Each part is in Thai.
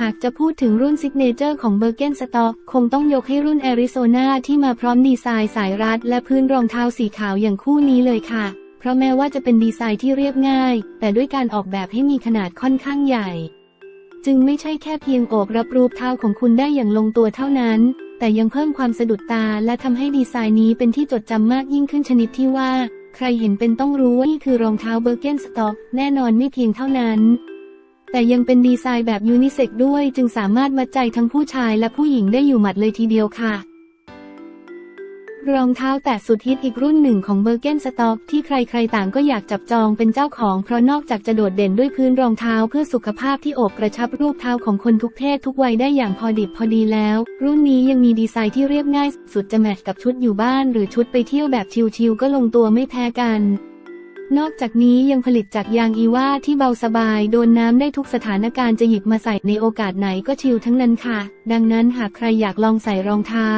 หากจะพูดถึงรุ่นซิกเนเจอร์ของเบอร์เกนสต็อกคงต้องยกให้รุ่นแอริโซนาที่มาพร้อมดีไซน์สายรัดและพื้นรองเท้าสีขาวอย่างคู่นี้เลยค่ะ เพราะแม้ว่าจะเป็นดีไซน์ที่เรียบง่าย แต่ด้วยการออกแบบให้มีขนาดค่อนข้างใหญ่ จึงไม่ใช่แค่เพียงโอบรับรูปเท้าของคุณได้อย่างลงตัวเท่านั้น แต่ยังเพิ่มความสะดุดตาและทำให้ดีไซน์นี้เป็นที่จดจำมากยิ่งขึ้นชนิดที่ว่า ใครเห็นเป็นต้องรู้ว่านี่คือรองเท้าเบอร์เกนสต็อกแน่นอนไม่เพียงเท่านั้น แต่ยังเป็นดีไซน์แบบยูนิเซ็กด้วยจึงสามารถมัดใจทั้งผู้ชายและผู้หญิงได้อยู่หมัดเลยทีเดียวค่ะ รองเท้าแตะสุดฮิตอีกรุ่นหนึ่งของเบอร์เกนสต็อกที่ใครๆต่างก็อยากจับจองเป็นเจ้าของ เพราะนอกจากจะโดดเด่นด้วยพื้นรองเท้าเพื่อสุขภาพที่อบกระชับรูปเท้าของคนทุกเพศทุกวัยได้อย่างพอดิบพอดีแล้ว รุ่นนี้ยังมีดีไซน์ที่เรียบง่าย สุดจะแมทช์กับชุดอยู่บ้าน หรือชุดไปเที่ยวแบบชิลๆก็ลงตัวไม่แพ้กัน นอกจากนี้ยังผลิตจากยางอีว่าที่เบาสบาย โดนน้ำได้ทุกสถานการณ์จะหยิบมาใส่ในโอกาสไหนก็ชิลทั้งนั้นค่ะ ดังนั้นหากใครอยากลองใส่รองเท้า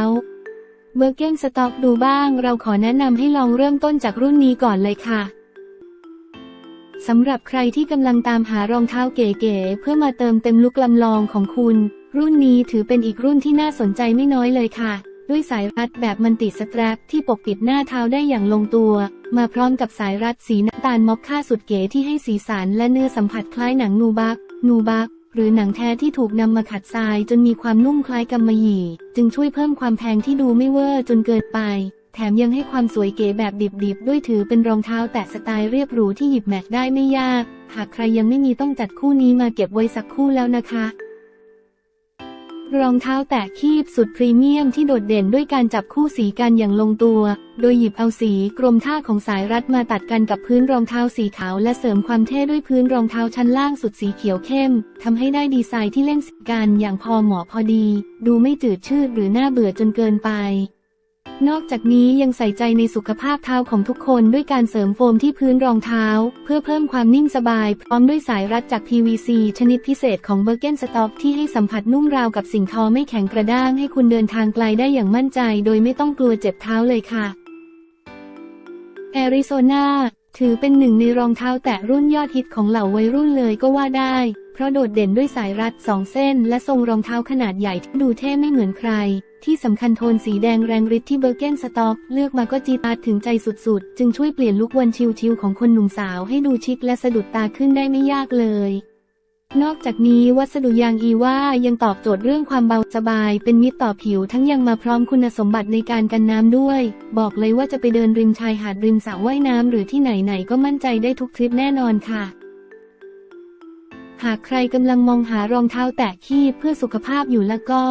เบอร์เก้นสต็อกดูบ้าง เราขอแนะนำให้ลองเริ่มต้นจากรุ่นนี้ก่อนเลยค่ะสำหรับใครที่กำลังตามหารองเท้าเก๋ๆเพื่อมาเติมเต็มลุกลำลองของคุณ รุ่นนี้ถือเป็นอีกรุ่นที่น่าสนใจไม่น้อยเลยค่ะ ด้วยสายรัดแบบมันติสแตรปที่ปกปิดหน้าเท้าได้อย่างลงตัว มาพร้อมกับสายรัดสีน้ำตาลม็อกค่าสุดเก๋ที่ให้สีสันและเนื้อสัมผัสคล้ายหนังนูบัก นูบัก หรือหนังแท้ที่ถูกนำมาขัดทรายจนมีความนุ่มคล้ายกำมะหยี่ จึงช่วยเพิ่มความแพงที่ดูไม่เวอร์จนเกินไป แถมยังให้ความสวยเก๋แบบดิบๆ ด้วยถือเป็นรองเท้าแตะสไตล์เรียบหรูที่หยิบแมทได้ไม่ยาก หากใครยังไม่มีต้องจัดคู่นี้มาเก็บไว้สักคู่แล้วนะคะ รองเท้าแตะคีบสุดพรีเมียมที่โดดเด่นด้วยการจับคู่สีกันอย่างลงตัว โดยหยิบเอาสีกรมท่าของสายรัดมาตัดกันกับพื้นรองเท้าสีขาวและเสริมความเท่ด้วยพื้นรองเท้าชั้นล่างสุดสีเขียวเข้มทำให้ได้ดีไซน์ที่เล่นสีกันอย่างพอเหมาะพอดี ดูไม่จืดชืดหรือน่าเบื่อจนเกินไป นอกจากนี้ยังใส่ใจในสุขภาพเท้าของทุกคนด้วยการเสริมโฟมที่พื้นรองเท้า เพื่อเพิ่มความนิ่มสบาย พร้อมด้วยสายรัดจาก PVC ชนิดพิเศษของเบอร์เกนสต็อกที่ให้สัมผัสนุ่มราวกับสิ่งทอไม่แข็งกระด้างให้คุณเดินทางไกลได้อย่างมั่นใจ โดยไม่ต้องกลัวเจ็บเท้าเลยค่ะแอริโซนา ถือเป็นหนึ่งในรองเท้าแตะรุ่นยอดฮิตของเหล่าวัยรุ่นเลยก็ว่าได้ เพราะโดดเด่นด้วยสายรัดสองเส้น และทรงรองเท้าขนาดใหญ่ที่ดูเท่ไม่เหมือนใคร ที่สำคัญโทนสีแดงแรงฤทธิ์ที่เบอร์เกนสต็อก เลือกมาก็จีตาถึงใจสุดๆ จึงช่วยเปลี่ยนลุควันชิลๆของคนหนุ่มสาวให้ดูชิคและสะดุดตาขึ้นได้ไม่ยากเลย นอกจากนี้วัสดุยางอีว่ายังตอบโจทย์เรื่องความเบาสบาย เป็นมิตรต่อผิวทั้งยังมาพร้อมคุณสมบัติในการกันน้ำด้วย บอกเลยว่าจะไปเดินริมชายหาดริมสระว่ายน้ำหรือที่ไหนๆก็มั่นใจได้ทุกทริปแน่นอนค่ะ หากใครกำลังมองหารองเท้าแตะคีบเพื่อสุขภาพอยู่แล้วก็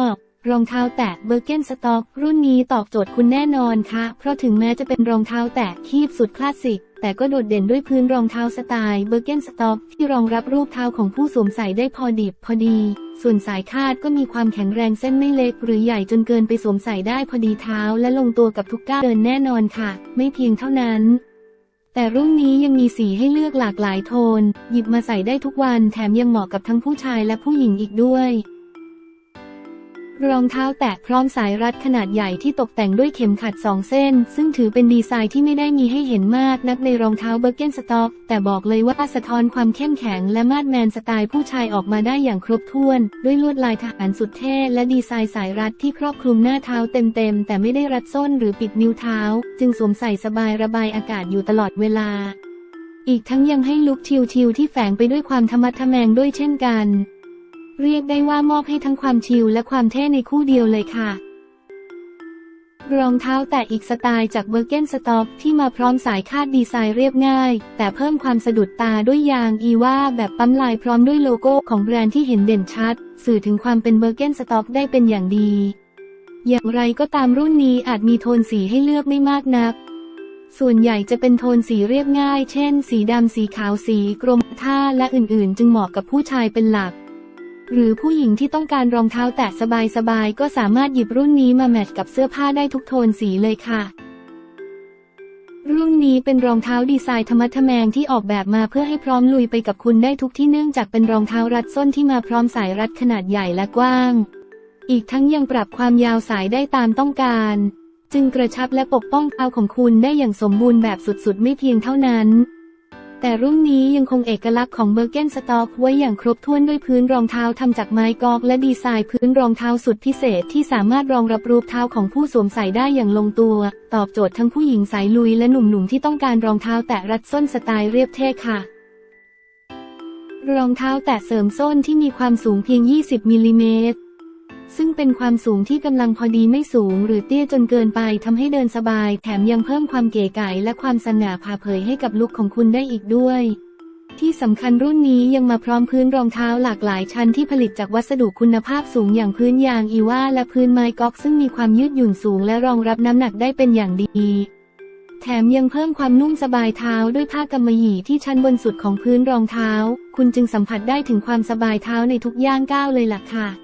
รองเท้าแตะเบอร์เกนสต็อกรุ่นนี้ตอบโจทย์คุณแน่นอนค่ะ เพราะถึงแม้จะเป็นรองเท้าแตะคีบสุดคลาสสิก แต่ก็โดดเด่นด้วยพื้นรองเท้าสไตล์เบอร์เกนสต็อกที่รองรับรูปเท้าของผู้สวมใส่ได้พอดิบพอดี ส่วนสายคาดก็มีความแข็งแรงเส้นไม่เล็กหรือใหญ่จนเกินไปสวมใส่ได้พอดีเท้าและลงตัวกับทุกก้าวเดินแน่นอนค่ะ ไม่เพียงเท่านั้นแต่รุ่นนี้ยังมีสีให้เลือกหลากหลายโทน หยิบมาใส่ได้ทุกวัน แถมยังเหมาะกับทั้งผู้ชายและผู้หญิงอีกด้วย รองเท้าแตะพร้อมสายรัดขนาดใหญ่ที่ตกแต่งด้วยเข็มขัดสองเส้น ซึ่งถือเป็นดีไซน์ที่ไม่ได้มีให้เห็นมากนักในรองเท้าเบอร์เกนสต็อก แต่บอกเลยว่าสะท้อนความเข้มแข็งและมาดแมนสไตล์ผู้ชายออกมาได้อย่างครบถ้วน ด้วยลวดลายทหารสุดเท่และดีไซน์สายรัดที่ครอบคลุมหน้าเท้าเต็มๆ แต่ไม่ได้รัดส้นหรือปิดนิ้วเท้า จึงสวมใส่สบายระบายอากาศอยู่ตลอดเวลา อีกทั้งยังให้ลุคชิลๆที่แฝงไปด้วยความธรรมะทะแมงด้วยเช่นกัน เรียกได้ว่ามอบให้ทั้งความชิลและความเท่ในคู่เดียวเลยค่ะ รองเท้าแตะอีกสไตล์จากเบอร์เกนสต็อกที่มาพร้อมสายคาดดีไซน์เรียบง่าย แต่เพิ่มความสะดุดตาด้วยยางอีว่าแบบปั๊มลายพร้อมด้วยโลโก้ของแบรนด์ที่เห็นเด่นชัด สื่อถึงความเป็นเบอร์เกนสต็อกได้เป็นอย่างดี อย่างไรก็ตามรุ่นนี้อาจมีโทนสีให้เลือกไม่มากนักส่วนใหญ่จะเป็นโทนสีเรียบง่าย เช่น สีดำ สีขาว สีกรมท่าและอื่นๆ จึงเหมาะกับผู้ชายเป็นหลัก หรือผู้หญิงที่ต้องการรองเท้าแตะสบายๆ ก็สามารถหยิบรุ่นนี้มาแมทช์กับเสื้อผ้าได้ทุกโทนสีเลยค่ะ รุ่นนี้เป็นรองเท้าดีไซน์ธรรมะทแมงที่ออกแบบมาเพื่อให้พร้อมลุยไปกับคุณได้ทุกที่เนื่องจากเป็นรองเท้ารัดส้นที่มาพร้อมสายรัดขนาดใหญ่และกว้าง อีกทั้งยังปรับความยาวสายได้ตามต้องการ จึงกระชับและปกป้องเท้าของคุณได้อย่างสมบูรณ์แบบสุดๆ ไม่เพียงเท่านั้น แต่รุ่นนี้ยังคงเอกลักษณ์ของเบอร์เกนสต็อกไว้อย่างครบถ้วนด้วยพื้นรองเท้าทำจากไม้กอกและดีไซน์พื้นรองเท้าสุดพิเศษที่สามารถรองรับรูปเท้าของผู้สวมใส่ได้อย่างลงตัว ตอบโจทย์ทั้งผู้หญิงสายลุยและหนุ่มๆที่ต้องการรองเท้าแตะรัดส้นสไตล์เรียบเท่ค่ะรองเท้าแตะเสริมส้นที่มีความสูงเพียง 20 มิลลิเมตร ซึ่งเป็นความสูงที่กำลังพอดีไม่สูงหรือเตี้ยจนเกินไปทำให้เดินสบาย แถมยังเพิ่มความเก๋ไก๋และความสง่าผ่าเผยให้กับลุคของคุณได้อีกด้วย ที่สำคัญรุ่นนี้ยังมาพร้อมพื้นรองเท้าหลากหลายชั้นที่ผลิตจากวัสดุคุณภาพสูงอย่างพื้นยางอีว่าและพื้นไม้ก๊อกซึ่งมีความยืดหยุ่นสูงและรองรับน้ำหนักได้เป็นอย่างดีแถมยังเพิ่มความนุ่มสบายเท้าด้วยผ้ากำมะหยี่ที่ชั้นบนสุดของพื้นรองเท้า คุณจึงสัมผัสได้ถึงความสบายเท้าในทุกย่างก้าวเลยล่ะค่ะ